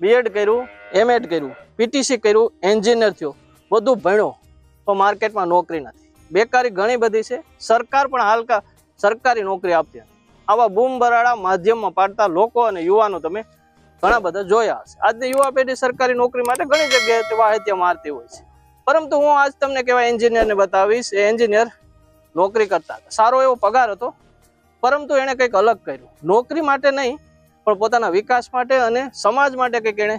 B Ed કર્યું M Ed કર્યું PTC કર્યું, એન્જિનિયર થયો, બધું ભણ્યો. તો માર્કેટમાં નોકરી નથી. બેકારી ઘણી બધી છે. સરકાર પણ હાલકા સરકારી નોકરી આપતી આવા બૂમ બરાડા માધ્યમમાં પાડતા લોકો અને યુવાનો તમે ઘણા બધા જોયા હશે. આજની યુવા પેઢી સરકારી નોકરી માટે ઘણી જગ્યાએ વાહિત્ય મારતી હોય છે. પરંતુ હું આજ તમને કેવા એન્જિનિયરને બતાવીશ, એ એન્જિનિયર નોકરી કરતા સારો એવો પગાર હતો, પરંતુ એણે કંઈક અલગ કર્યું. નોકરી માટે નહીં પણ પોતાના વિકાસ માટે અને સમાજ માટે કંઈક એણે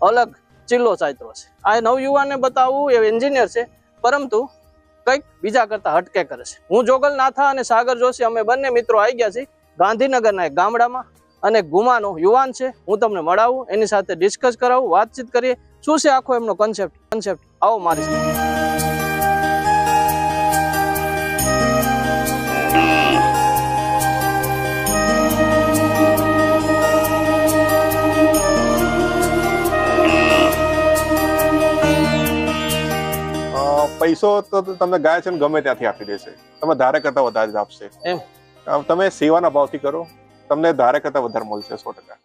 અલગ ચિલ્લો ચાતરો છે આ નવયુવાનને બતાવવું એ એન્જિનિયર છે, પરંતુ કંઈક બીજા કરતાં હટકે કરે છે. હું જોગલ નાથા અને સાગર જોશી અમે બંને મિત્રો આવી ગયા છીએ. ગાંધીનગરના એક ગામડામાં અને ગુમાનો યુવાન છે. હું તમને મળાવું, એની સાથે ડિસ્કસ કરાવું, વાતચીત કરીએ. શું છે આખો એમનો કન્સેપ્ટ કન્સેપ્ટ આવો મારી પૈસો તો તમને ગાય છે ને ગમે ત્યાંથી આપી દેશે. તમે ધારે કરતા વધારે જ આપશે. એમ. તમે સેવાના ભાવથી કરો. તમને ધારે કરતા વધારે મળશે સો ટકા.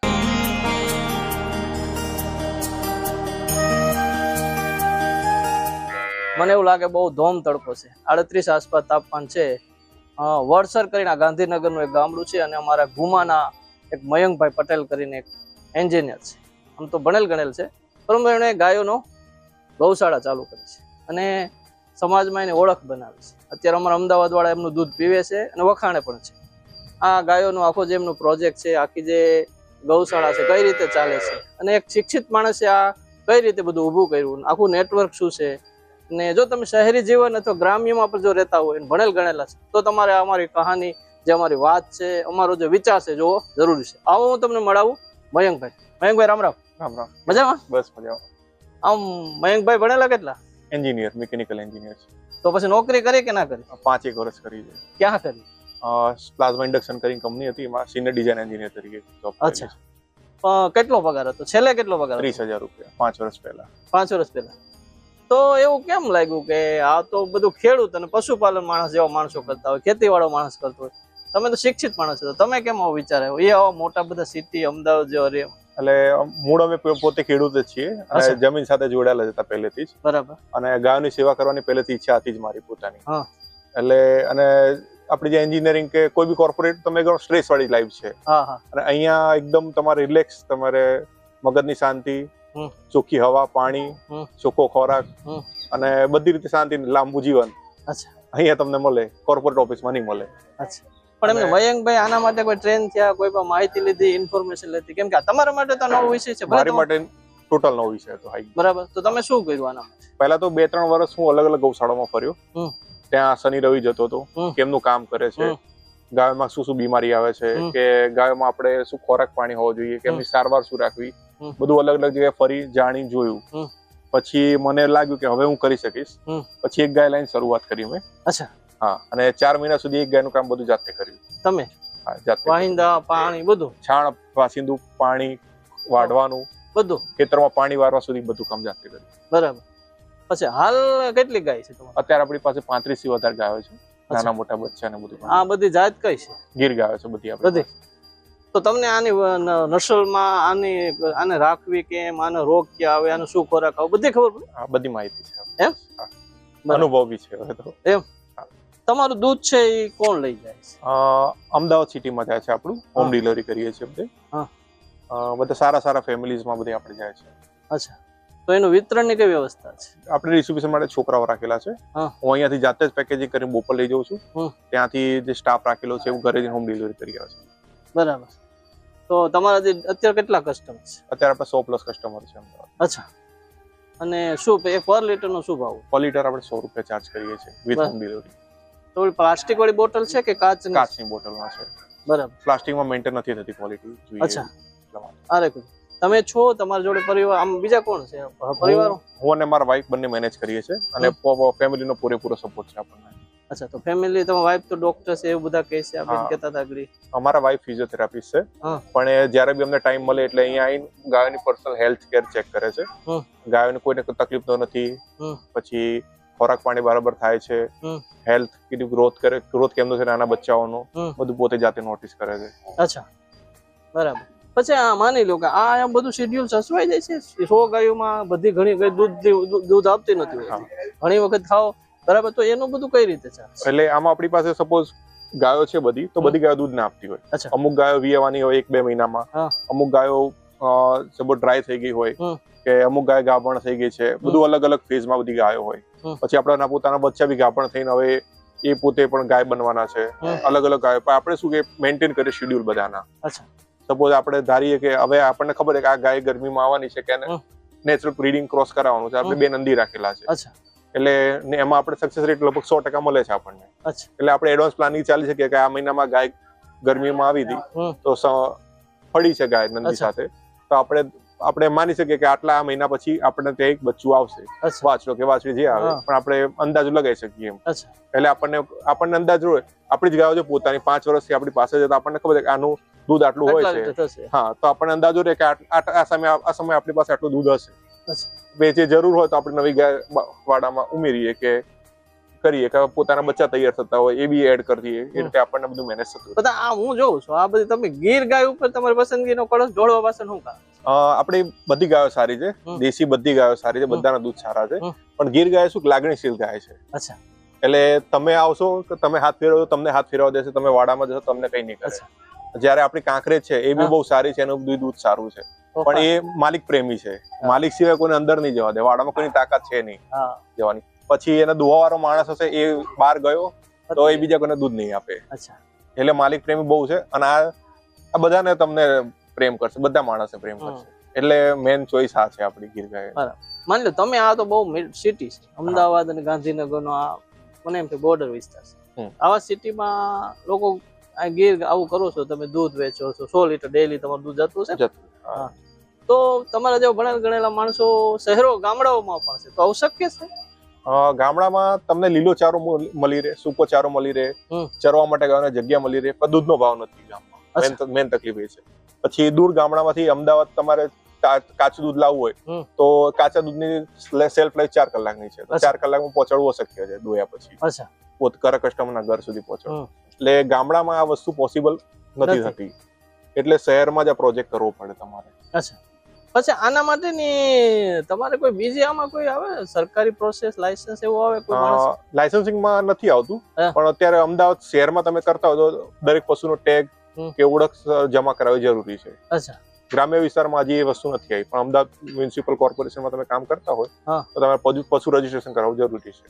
મને એવું લાગે બહુ ધોમ તડકો છે. આડત્રીસ આસપાસ તાપમાન છે. વડસર કરીને આ ગાંધીનગરનું એક ગામડું છે અને અમારા ગુમાના એક મયંકભાઈ પટેલ કરીને એક એન્જિનિયર છે. આમ તો ભણેલ ગણેલ છે. પરંતુ એણે ગાયોનો ગૌશાળા ચાલુ કરી છે. અને સમાજમાં એની ઓળખ બનાવી છે. અત્યારે અમારા અમદાવાદવાળા એમનું દૂધ પીવે છે અને વખાણે પણ છે. આ ગાયોનો આખો જે એમનો પ્રોજેક્ટ છે આખી જે ગૌશાળા છે કઈ રીતે ચાલે છે? અને એક શિક્ષિત માણસે આ કઈ રીતે બધું ઊભું કર્યું? આખું નેટવર્ક શું છે? ને જો તમે શહેરી જીવન અથવા ગ્રામ્યમાં પણ જો રહેતા હોય ભણેલ ગણેલા છે તો તમારે અમારી કહાની જે અમારી વાત છે અમારો જે વિચાર છે જોવો જરૂરી છે. આવો હું તમને મળાવું મયંકભાઈ. મયંકભાઈ રામ રામ. રામ રામ. મજામાં? બસ મજા આમ મયંકભાઈ ભણેલા કેટલા? એન્જિનિયર મિકેનિકલ એન્જિનિયર છે. તો પછી નોકરી કરી કે ના કરી? પાંચ એક વર્ષ કરી છે. ક્યાં કરી? પ્લાઝમા ઇન્ડક્શન કરીને કંપની હતી એમાં સિનિયર ડિઝાઇન એન્જિનિયર તરીકે જોબ અચ્છા. કેટલો પગાર હતો? છેલ્લે કેટલો પગાર? ત્રીસ હજાર રૂપિયા પાંચ વર્ષ પહેલા. પાંચ વર્ષ પહેલા. તો એવું કેમ લાગ્યું કે આ તો બધું ખેડૂત અને પશુપાલન માણસ જેવા માણસો કરતા હોય ખેતીવાળો માણસ કરતો હોય? તમે તો શિક્ષિત માણસ છો તમે કેમ આવો વિચાર આવ્યો? એ આવા મોટા બધા સિટી અમદાવાદ જેવા રે એટલે મૂળ અમે પોતે ખેડૂત જ છીએ અને જમીન સાથે જોડાયેલા હતા પહેલેથી જ. બરાબર. અને ગાયોની સેવા કરવાની પહેલેથી ઈચ્છા હતી જ મારી પોતાની. એટલે અને આપણી જે એન્જિનિયરિંગ કે કોઈ બી કોર્પોરેટ તમે ગણો સ્ટ્રેસ વાળી લાઈફ છે. અને અહીંયા એકદમ તમારે રિલેક્સ તમારે મગજની શાંતિ ચોખ્ખી હવા પાણી ચોખ્ખો ખોરાક અને બધી રીતે શાંતિ લાંબુ જીવન. અહીંયા તમને મળે કોર્પોરેટ ઓફિસમાં નહીં મળે. અચ્છા. પણ એમને મયંકભાઈ આના માટે કોઈ ટ્રેન થયા કોઈ પણ માહિતી લીધી ઇન્ફોર્મેશન લીધી? કેમ કે તમારા માટે તો નવો વિષય છે મારી માટે ટોટલ નવો વિષય હતો બરાબર. તો તમે શું કર્યું આના પહેલા તો બે ત્રણ વર્ષ હું અલગ અલગ ગૌશાળામાં ફર્યો. ત્યાં શનિ રવિ જતો હતો. કેમનું કામ કરે છે. ગાયોમાં શું શું બીમારી આવે છે. કે ગાયોમાં આપણે શું ખોરાક પાણી હોવો જોઈએ? કે એમની સારવાર શું રાખવી? બધું અલગ અલગ જગ્યાએ ફરી જાણી જોયું. પછી મને લાગ્યું કે હવે હું કરી શકીશ. પછી એક ગાય લાઈન શરૂઆત કરી મેં અચ્છા. હા અને ચાર મહિના સુધી એક ગાયનું કામ બધું જાતે કર્યું. તમે? હા જાતે વાહિંદા પાણી બધું? છાણ વાસિંદુ પાણી વાઢવાનું બધું? ખેતરમાં પાણી વારવા સુધી બધું કામ જાતે કર્યું. બરાબર. પછી હાલ કેટલી ગાય છે અત્યારે આપણી પાસે પાંત્રીસથી વધારે ગાયો છે. નાના મોટા બચ્ચા ને બધું. આ બધી જાત કઈ છે? ગીર ગાયો છે બધી બધી. તો તમને આની નસલમાં આની આને રાખવી કેમ આનો રોગ કે આવે આનો શું ખોરાક આવે બધી ખબર પડે? આ બધી માહિતી છે. એમ? અનુભવ બી છે તો. તમારું દૂધ છે એ કોણ લઈ જાય છે? અમદાવાદ સિટીમાં જાય છે આપણું. હોમ ડિલિવરી કરીએ છીએ બધે. બધા સારા સારા ફેમિલીઝમાં બધે આપણે જાય છે. અચ્છા. તો એનું વિતરણની કઈ વ્યવસ્થા છે? આપણે ડિસ્ટ્રીબ્યુશન માટે છોકરાઓ રાખેલા છે. હું. અહીંયાથી જાતે જ પેકેજિંગ કરીને બોપર લઈ જાઉં છું. ત્યાંથી જે સ્ટાફ રાખેલો છે એવું ઘરે જઈને હોમ ડિલિવરી કરી આવે છે. બરાબર. તો તમારા જે અત્યારે કેટલા કસ્ટમર છે? અત્યારે આપણે સો પ્લસ કસ્ટમર છે અમદાવાદ. અચ્છા. અને શું પર લીટરનો શું ભાવ? પર લીટર આપણે સો રૂપિયા ચાર્જ કરીએ છીએ વિથ હોમ ડિલિવરી તો પ્લાસ્ટિક વાળી બોટલ છે કે કાચની? કાચની બોટલમાં છે. બરાબર. પ્લાસ્ટિકમાં મેન્ટેન નથી થતી ક્વોલિટી અચ્છા. અરે તમે છો તમારા જોડે પરિવાર આમ બીજા કોણ છે? પરિવાર? હું- અને મારા વાઈફ બંને મેનેજ કરીએ છીએ અને ફેમિલીનો પૂરેપૂરો સપોર્ટ છે આપણને. અચ્છા તો ફેમિલી તમારા વાઈફ તો ડોક્ટર છે એવું બધા કહે છે આપણે કેતા કહેતા હતા આગળ અમારા વાઈફ ફિઝિયોથેરાપિસ્ટ છે. પણ એ જ્યારે બી અમને ટાઈમ મળે એટલે અહીંયા આવીને ગાયોની પર્સનલ હેલ્થ કેર ચેક કરે છે. ગાયોને કોઈને તકલીફ તો નથી. પછી ખોરાક પાણી બરાબર થાય છે. હેલ્થ કેટલી ગ્રોથ કરે ગ્રોથ કેમનો છે નાના બચ્ચાઓનો બધું પોતે જાતે નોટિસ કરે છે. અચ્છા. બરાબર. પછી આ માની લો કે આ એમ બધું શેડ્યુલ સચવાઈ જાય છે? સો ગાયોમાં બધી ઘણી ગાય દૂધ દૂધ- આપતી નથી. ઘણી વખત ખાઓ. બરાબર તો એનું બધું કઈ રીતે છે? એટલે આમાં આપણી પાસે સપોઝ ગાયો છે બધી તો બધી ગાયો દૂધ ના આપતી હોય. અમુક ગાયો વિયવાની હોય એક બે મહિનામાં. અમુક ગાયો સપોઝ ડ્રાય થઈ ગઈ હોય. કે અમુક ગાય ગાભણ થઈ ગઈ છે. બધું અલગ અલગ ફેઝમાં બધી ગાયો હોય. પછી આપણા પોતાના બચ્ચા બી ગાભણ થઈને હવે એ પોતે પણ ગાય બનવાના છે. અલગ અલગ ગાયો. પણ આપણે શું કે મેન્ટેન કરીએ શેડ્યુલ બધાના. સપોઝ આપણે ધારીએ કે હવે આપણને ખબર છે કે આ ગાય ગરમીમાં આવવાની છે કે નેચરલ બ્રીડિંગ ક્રોસ કરાવવાનું છે. આપણે બે નંદી રાખેલા છે. એટલે એમાં આપણે સક્સેસ રેટ લગભગ સો ટકા મળે છે આપણને. એટલે આપણે એડવાન્સ પ્લાનિંગ ચાલી શકીએ કે આ મહિનામાં ગાય ગરમીમાં આવી હતી તો પડી છે ગાય નંદી સાથે. તો આપણે આપણે માની શકીએ કે આટલા મહિના પછી આપણને ત્યાં એક બચ્ચું આવશે. વાછડો કે વાછડી જે આવે પણ આપણે અંદાજો લગાવી શકીએ એમ. એટલે આપણને આપણને અંદાજ હોય. આપણી જ ગાયો છે પોતાની પાંચ વર્ષથી આપણી પાસે જતા તો આપણને ખબર છે કે આનું દૂધ આટલું હોય છે. હા તો આપણને અંદાજો રહે કે આ સમય આ સમય આપણી પાસે આટલું દૂધ હશે. વેચે જે જરૂર હોય તો આપણે નવી ગાય વાડામાં ઉમેરીએ કે કરીએ કે પોતાના બચ્ચા તૈયાર થતા હોય એ બી એડ કરીએ એ રીતે આપણને બધું મેનેજ થતું બધા આ હું જોઉં છું. આ બધી તમે ગીર ગાય ઉપર તમારી પસંદગીનો કળશ જોડવા પાસે શું અ, આપણી બધી ગાયો સારી છે. દેશી બધી ગાયો સારી છે બધાના દૂધ સારા છે. પણ ગીર ગાય શું લાગણીશીલ ગાય છે. અચ્છા. એટલે તમે આવશો કે તમે હાથ ફેરવો તો તમને હાથ ફેરવા દેશે તમે વાડામાં જશો તમને કઈ નહીં કરે. જયારે આપણી કાંકરેજ છે એ બી બહુ સારી છે એનું દૂધ સારું છે. પણ એ માલિક પ્રેમી છે. માલિક સિવાય કોઈને અંદર નહીં જવા દે. વાડામાં કોઈની તાકાત છે નહીં જવાની. પછી એના દુહાવાળો માણસ હશે એ બહાર ગયો તો એ બીજા કોઈને દૂધ નહીં આપે. એટલે માલિક પ્રેમી બહુ છે. અને આ બધાને તમને પ્રેમ કરશે બધા માણસે પ્રેમ કરશે. એટલે મેન ચોઈસ આ છે આપણી ગીર ગાય માની લો તમે આ તો બહુ સિટી છે. અમદાવાદ અને ગાંધીનગરનો આ મને એમ કે બોર્ડર વિસ્તાર છે. આવા સિટીમાં લોકો આ ગીર આવું કરો છો તમે દૂધ વેચો છો સો લીટર ડેલી તમારું દૂધ જતું છે તો તમારા જેવા ભણેલ ગણેલા માણસો શહેરો ગામડાઓમાં પણ છે. તો આવું શક્ય છે? ગામડામાં તમને લીલો ચારો મળી રહે સૂકો ચારો મળી રહે ચરવા માટે ગાયોને જગ્યા મળી રહે પણ દૂધનો ભાવ નથી ગામમાં. મેન તકલીફ એ છે. પછી દૂર ગામડામાંથી અમદાવાદ તમારે કાચું દૂધ લાવવું હોય તો કાચા દૂધની સેલ્ફ લાઈફ ચાર કલાકની છે. ચાર કલાકમાં પહોંચાડવું અશક્ય છે દોયા પછી. પોત ઘર કસ્ટમરના ઘર સુધી પહોંચાડવું. એટલે ગામડામાં આ વસ્તુ પોસિબલ નથી. થતી. એટલે શહેરમાં જ આ પ્રોજેક્ટ કરવો પડે તમારે. અચ્છા. પછી આના માટેની તમારે કોઈ બીજી આમાં કોઈ આવે? સરકારી પ્રોસેસ લાયસન્સ એવું આવે કોઈ લાયસન્સિંગમાં નથી આવતું. હા. પણ અત્યારે અમદાવાદ શહેરમાં તમે કરતા હોય તો દરેક પશુનો ટેગ. કે ઓળખ જમા કરાવવી જરૂરી છે. અચ્છા. ગ્રામ્ય વિસ્તારમાં હજી એ વસ્તુ નથી આવી. પણ અમદાવાદ મ્યુનિસિપલ કોર્પોરેશનમાં તમે કામ કરતા હોય હા. તો તમારે પશુ રજીસ્ટ્રેશન કરાવવું જરૂરી છે.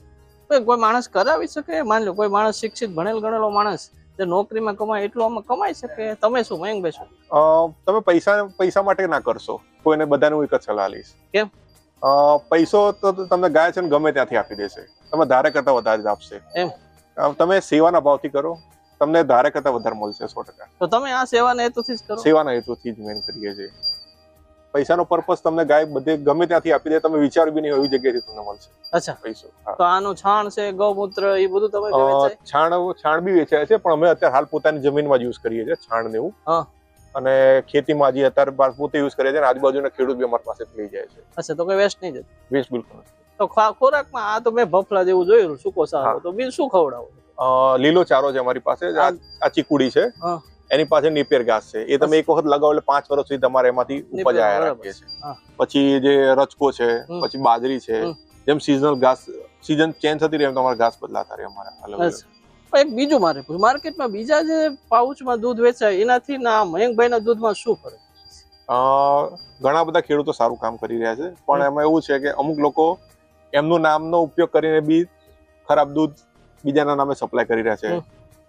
કોઈ કોઈ માણસ કરાવી શકે? માની લો કોઈ માણસ શિક્ષિત ભણેલ ગણેલો માણસ જે નોકરીમાં કમાય એટલું આમાં કમાઈ શકે? તમે શું મયંકભાઈ શું? તમે પૈસા પૈસા માટે ના કરશો. કોઈને બધાને હું એક જ સલાહ લઈશ. કેમ? પૈસો તો તમને ગાય છે ને ગમે ત્યાંથી આપી દેશે. તમે ધારે કરતા વધારે જ આપશે. એમ? તમે સેવાના ભાવથી કરો. તમને ધારે કરતા વધારે મળશે સો ટકા. તો તમે આ સેવાના હેતુથી જ કરો. સેવાના હેતુથી જ મેન કરીએ છીએ. પૈસાનો પર્પસ તમને ગાય બધે ગમે ત્યાંથી આપી દે તમે વિચાર બી નહીં એવી જગ્યાએથી તમને મળશે. અચ્છા. પૈસો તો આનું છાણ છે ગૌમૂત્ર એ બધું તમે છાણ છાણ બી વેચાય છે પણ અમે અત્યારે હાલ પોતાની જમીનમાં જ યુઝ કરીએ છીએ છાણ ને એવું. હા. અને ખેતીમાં જે અત્યારે પોતે યુઝ કરીએ છીએ અને આજુબાજુના ખેડૂત બી અમારી પાસે લઈ જાય છે. અચ્છા તો કોઈ વેસ્ટ નહીં જતું? વેસ્ટ બિલકુલ. તો ખોરાકમાં આ તો મેં ભફલા જેવું જોયું સૂકો સારો. તો બીજું શું ખવડાવો? લીલો ચારો છે અમારી પાસે. આ ચીકુડી છે. એની પાસે નેપિયર ઘાસ છે. એ તમે એક વખત લગાવો એટલે પાંચ વર્ષ સુધી તમારે એમાંથી ઉપજ આયા રાખીએ છે પછી જે રચકો છે પછી બાજરી છે જેમ સિઝનલ ઘાસ સિઝન ચેન્જ થતી રહે તમારે ઘાસ બદલાતા રહે અમારા અલગ એક બીજું મારે. માર્કેટમાં બીજા જે પાઉચમાં દૂધ વેચાય એનાથી ના મયંકભાઈના દૂધમાં શું ફરક? અ, ઘણા બધા ખેડૂતો સારું કામ કરી રહ્યા છે. પણ એમાં એવું છે કે અમુક લોકો એમનું નામનો ઉપયોગ કરીને બી ખરાબ દૂધ બીજાના નામે સપ્લાય કરી રહ્યા છે.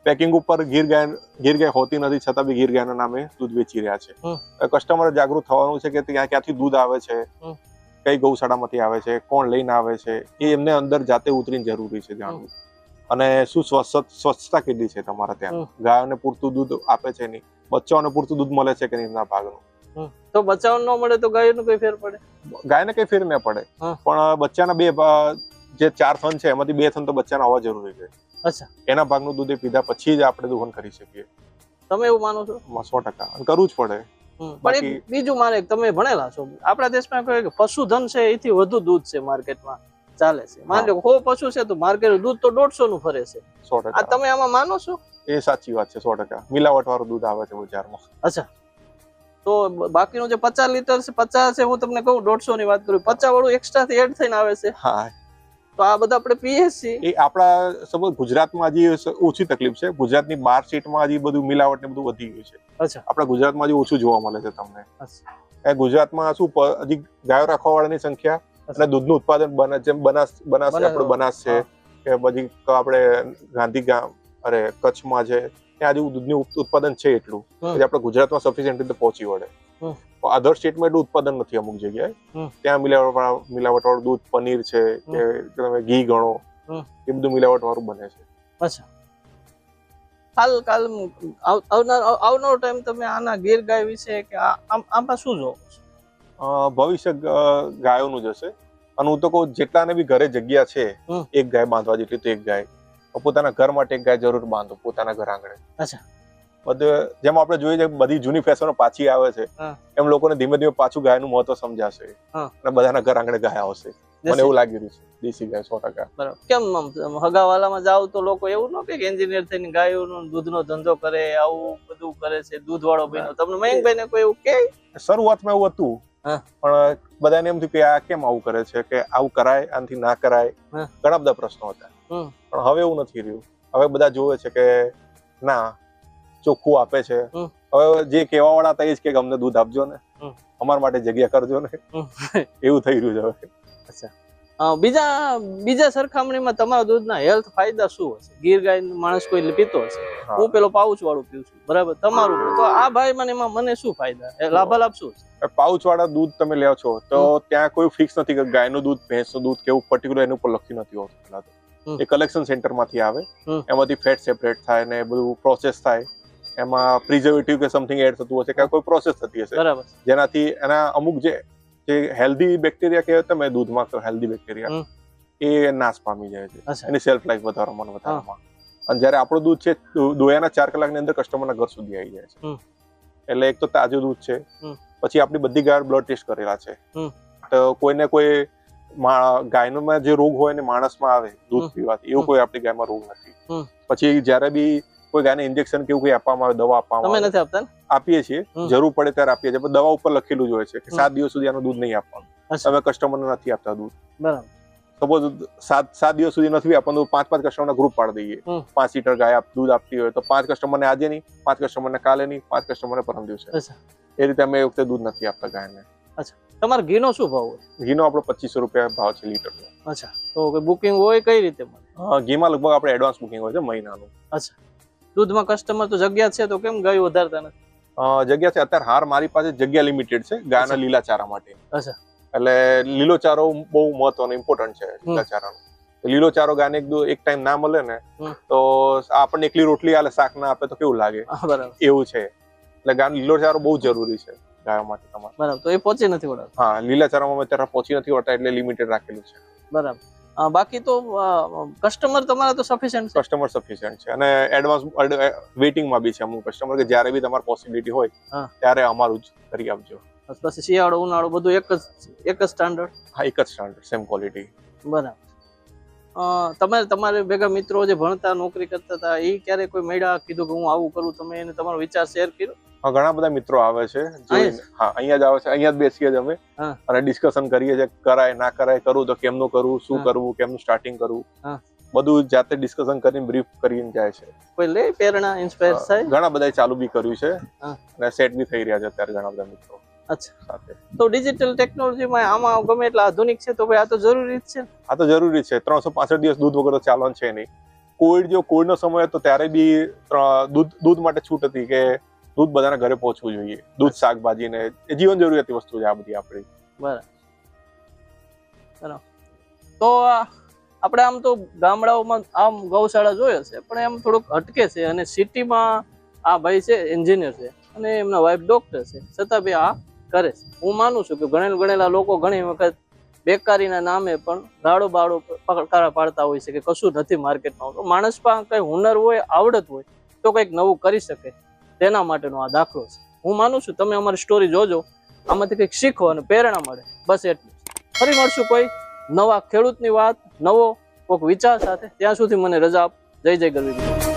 પેકિંગ ઉપર ગીર ગાય ગીર ગાય હોતી નથી છતાં બી ગીર ગાયના નામે દૂધ વેચી રહ્યા છે. કસ્ટમર જાગૃત થવાનું છે કે ત્યાં ક્યાંથી દૂધ આવે છે. કઈ ગૌશાળામાંથી આવે છે કોણ લઈને આવે છે એ એમને અંદર જાતે ઉતરીને જરૂરી છે જાણવું. અને શું સ્વસ્થ સ્વચ્છતા કેટલી છે તમારા ત્યાં? ગાયોને પૂરતું દૂધ આપે છે નહીં? બચ્ચાઓને પૂરતું દૂધ મળે છે કે નહીં એમના ભાગનું? તો બચ્ચાઓ ન મળે તો ગાયનું કઈ ફેર પડે? ગાયને કઈ ફેર ન પડે. પણ બચ્ચાના બે જે ચાર થન છે એમાંથી બે થન તો બચ્ચાના આવવા જરૂરી છે. અચ્છા. એના ભાગનું દૂધ એ પીધા પછી જ આપણે દુહન કરી શકીએ. તમે એવું માનો છો? સો ટકા. કરવું જ પડે. પણ એક બીજું મારે તમે ભણેલા છો. આપણા દેશમાં કહે કે પશુધન છે એથી વધુ દૂધ છે માર્કેટમાં ચાલે છે. માની લો સો પશુ છે તો માર્કેટ દૂધ તો દોઢસો નું ફરે છે. સો ટકા. તમે આમાં માનો છો? એ સાચી વાત છે સો ટકા. મિલાવટ વાળું દૂધ આવે છે બજારમાં. અચ્છા. તો બાકીનું જે પચાસ લીટર છે પચાસ છે હું તમને કહું દોઢસો ની વાત કરું. પચાસ વાળું એક્સ્ટ્રા થી એડ થઈને આવે છે. હા. તો આ બધા આપણે પીએ છીએ. એ આપણા સપોઝ ગુજરાતમાં હજી ઓછી તકલીફ છે. ગુજરાતની બાર સીટમાં હજી બધું મિલાવટ ને બધું વધી ગયું છે. અચ્છા. આપણા ગુજરાતમાં હજી ઓછું જોવા મળે છે તમને. એ ગુજરાતમાં શું હજી ગાયો રાખવા વાળાની સંખ્યા અને દૂધનું ઉત્પાદન બને જેમ બનાસ બનાસ આપણું બનાસ છે. કે પછી આપણે ગાંધી ગામ અરે કચ્છમાં છે ત્યાં હજુ દૂધનું ઉત્પાદન છે એટલું. આપણે ગુજરાતમાં સફિશિયન્ટ રીતે પહોંચી વળે. અધર સ્ટેટમાં એટલું ઉત્પાદન નથી અમુક જગ્યાએ. ત્યાં મિલાવટ મિલાવટ વાળું દૂધ પનીર છે કે તમે ઘી ગણો એ બધું મિલાવટ વાળું બને છે. અચ્છા. કાલ કાલ આવ- આવનાર આવનારો ટાઈમ તમે આના ગીર ગાય વિશે કે આ- આમાં શું જોવો ભવિષ્ય ગાયોનું જ હશે. અને હું તો કહું જેટલાને બી ઘરે જગ્યા છે એક ગાય બાંધવા જેટલી તો એક ગાય. પોતાના ઘર માટે એક ગાય જરૂર બાંધો પોતાના ઘર આંગણે. અચ્છા. બધે જેમ આપણે જોઈએ છે બધી જૂની ફેશનો પાછી આવે છે એમ લોકોને ધીમે ધીમે પાછું ગાયનું મહત્વ સમજાશે. અને બધાના ઘર આંગણે ગાય આવશે. મને એવું લાગી રહ્યું છે. દેશી ગાય સો ટકા. બરાબર. કેમ હગાવાલામાં જાવ તો લોકો એવું ન કે એન્જિનિયર થઈને ગાયોનો દૂધનો ધંધો કરે આવું બધું કરે છે દૂધ વાળો બન્યો તમને મયંકભાઈ ને કોઈ એવું કે શરૂઆતમાં એવું હતું. પણ બધાને એમ થયું કે આ કેમ આવું કરે છે? કે આવું કરાય આનાથી ના કરાય? ઘણા બધા પ્રશ્નો હતા. પણ હવે એવું નથી રહ્યું. હવે બધા જોવે છે કે ના ચોખ્ખું આપે છે. હવે જે કહેવા વાળા હતા એ જ કે અમને દૂધ આપજો ને. અમારા માટે જગ્યા કરજો ને. એવું થઈ રહ્યું છે હવે. બીજા બીજા સરખામણીમાં તમારા દૂધના હેલ્થ ફાયદા શું હશે? ગીર ગાય માણસ કોઈ પીતો હશે? હું. પેલો પાઉચ વાળું પીઉં છું. બરાબર? તમારું તો આ ભાઈ મને એમાં મને શું ફાયદા? લાભ લાભાલાભ શું છે પાઉચ વાળા દૂધ તમે લ્યો છો તો ત્યાં કોઈ ફિક્સ નથી કે ગાયનું દૂધ ભેંસનું દૂધ કેવું પર્ટિક્યુલર એનું ઉપર લખ્યું નથી હોતું પહેલા તો. એ કલેક્શન સેન્ટરમાંથી આવે એમાંથી ફેટ સેપરેટ થાય ને બધું પ્રોસેસ થાય. એમાં પ્રિઝર્વેટિવ કે સમથિંગ એડ થતું હશે કે કોઈ પ્રોસેસ થતી હશે. બરાબર. જેનાથી એના અમુક જે જે હેલ્ધી બેક્ટેરિયા કહેવાય તમે દૂધમાં હેલ્ધી બેક્ટેરિયા એ નાશ પામી જાય છે. એની સેલ્ફ લાઈફ વધારવામાં વધારવામાં અને જ્યારે આપણું દૂધ છે દોયાના ચાર કલાકની અંદર કસ્ટમરના ઘર સુધી આવી જાય છે. એટલે એક તો તાજું દૂધ છે. પછી આપણી બધી ગાય બ્લડ ટેસ્ટ કરેલા છે. તો કોઈને કોઈ ગાયનોમાં જે રોગ હોય ને માણસમાં આવે દૂધ પીવાથી એવું કોઈ આપણી ગાયમાં રોગ નથી. પછી જ્યારે બી કોઈ ગાયને ઇન્જેક્શન કેવું કઈ આપવામાં આવે દવા આપવામાં આવે નથી આપતા આપીએ છીએ જરૂર પડે ત્યારે આપીએ છીએ દવા ઉપર લખેલું જ હોય છે કે સાત દિવસ સુધી આનું દૂધ નહીં આપવાનું. અચ્છા. તમે કસ્ટમરને નથી આપતા દૂધ. બરાબર. સપોઝ સાત સાત દિવસ સુધી નથી આપવાનું તો પાંચ પાંચ કસ્ટમરના ગ્રુપ પાડી દઈએ. પાંચ લીટર ગાય દૂધ આપતી હોય તો પાંચ કસ્ટમરને આજે નહીં પાંચ કસ્ટમરને કાલે નહીં પાંચ કસ્ટમરને પરમ દિવસે. અચ્છા. એ રીતે અમે એ વખતે દૂધ નથી આપતા ગાયને. તમારે ઘીનો શું ભાવ હોય? ઘીનો આપણો પચીસો રૂપિયા ભાવ છે લીટરનો. અચ્છા. તો બુકિંગ હોય કઈ રીતે મળે ઘીમાં લગભગ આપણે એડવાન્સ બુકિંગ હોય છે મહિનાનું. દૂધમાં કસ્ટમર તો જગ્યા છે તો કેમ ગાયો વધારતા નથી? જગ્યા છે. અત્યારે હાર મારી પાસે જગ્યા લિમિટેડ છે ગાયના લીલા ચારા માટે. અચ્છા. એટલે લીલો ચારો બહુ મહત્વનો ઇમ્પોર્ટન્ટ છે લીલા ચારાનો. લીલો ચારો ગાને એક એક ટાઈમ ના મળે ને તો આપણને એકલી રોટલી આલે શાક ના આપે તો કેવું લાગે? બરાબર. એવું છે. એટલે ગાય લીલો ચારો બહુ જરૂરી છે ગાયો માટે તમારે. બરાબર. તો એ પહોંચી નથી વળતા? હા લીલા ચારામાં અત્યારે પહોંચી નથી વળતા એટલે લિમિટેડ રાખેલું છે. બરાબર. બાકી તો કસ્ટમર તમારા તો સફિશિયન્ટ કસ્ટમર સફિશિયન્ટ છે. અને એડવાન્સ વેઇટિંગમાં બી છે અમુક કસ્ટમર કે જ્યારે બી તમારે પોસિબિલિટી હોય. ત્યારે અમારું જ કરી આપજો. પછી શિયાળો ઉનાળો બધું એક જ એક જ સ્ટાન્ડર્ડ હા એક જ સ્ટાન્ડર્ડ સેમ ક્વોલિટી બરાબર. તમે તમારે ભેગા મિત્રો જે ભણતા નોકરી કરતા હતા એ ક્યારે કોઈ મળ્યા? કીધું કે હું આવું કરું તમે એને તમારો વિચાર શેર કર્યો? હા ઘણા બધા મિત્રો આવે છે હા અહીંયા જ આવે છે અહીંયા જ બેસીએ જ અમે. અને ડિસ્કશન કરીએ છીએ કરાય ના કરાય કરવું તો કેમનું કરવું શું કરવું કેમનું સ્ટાર્ટિંગ કરવું. બધું જાતે ડિસ્કશન કરીને બ્રીફ કરીને જાય છે. કોઈ લે પ્રેરણા ઇન્સ્પાયર થાય? ઘણા બધા ચાલુ બી કર્યું છે. અને સેટ બી થઈ રહ્યા છે અત્યારે ઘણા બધા મિત્રો. અચ્છા. તો ડિજિટલ ટેકનોલોજીમાં આમાં ગમે એટલા આધુનિક છે તો ભાઈ આ તો જરૂરી જ છે આ તો જરૂરી છે. ત્રણસો પાસઠ દિવસ દૂધ વગર તો ચાલવાનું છે નહીં. કોવિડ જો કોવિડ સમય હતો ત્યારે બી દૂધ દૂધ માટે છૂટ હતી કે દૂધ બધાના ઘરે પહોંચવું જોઈએ. દૂધ શાકભાજી ને એ જીવન જરૂરિયાત વસ્તુ છે આ બધી આપણી. બરાબર. તો આપણે આમ તો ગામડાઓમાં આમ ગૌશાળા જોઈએ છે પણ એમ થોડુંક અટકે છે અને સિટીમાં આ ભાઈ છે એન્જિનિયર છે અને એમના વાઈફ ડોક્ટર છે. છતાં બી આ કરે છે. હું માનું છું કે ગણેલ ગણેલા લોકો ઘણી વખત બેકારીના નામે પણ ગાળો બાળો પકડકારા પાડતા હોય છે કે કશું નથી માર્કેટમાં તો માણસ પાસે કંઈ હુનર હોય, આવડત હોય, તો કંઈક નવું કરી શકે. તેના માટેનો આ દાખલો છે. હું માનું છું તમે અમારી સ્ટોરી જોજો. આમાંથી કંઈક શીખો અને પ્રેરણા મળે. બસ એટલું ફરી મળશું કોઈ નવા ખેડૂતની વાત, નવો કોઈક વિચાર સાથે. ત્યાં સુધી મને રજા આપ. જય જય ગરવી.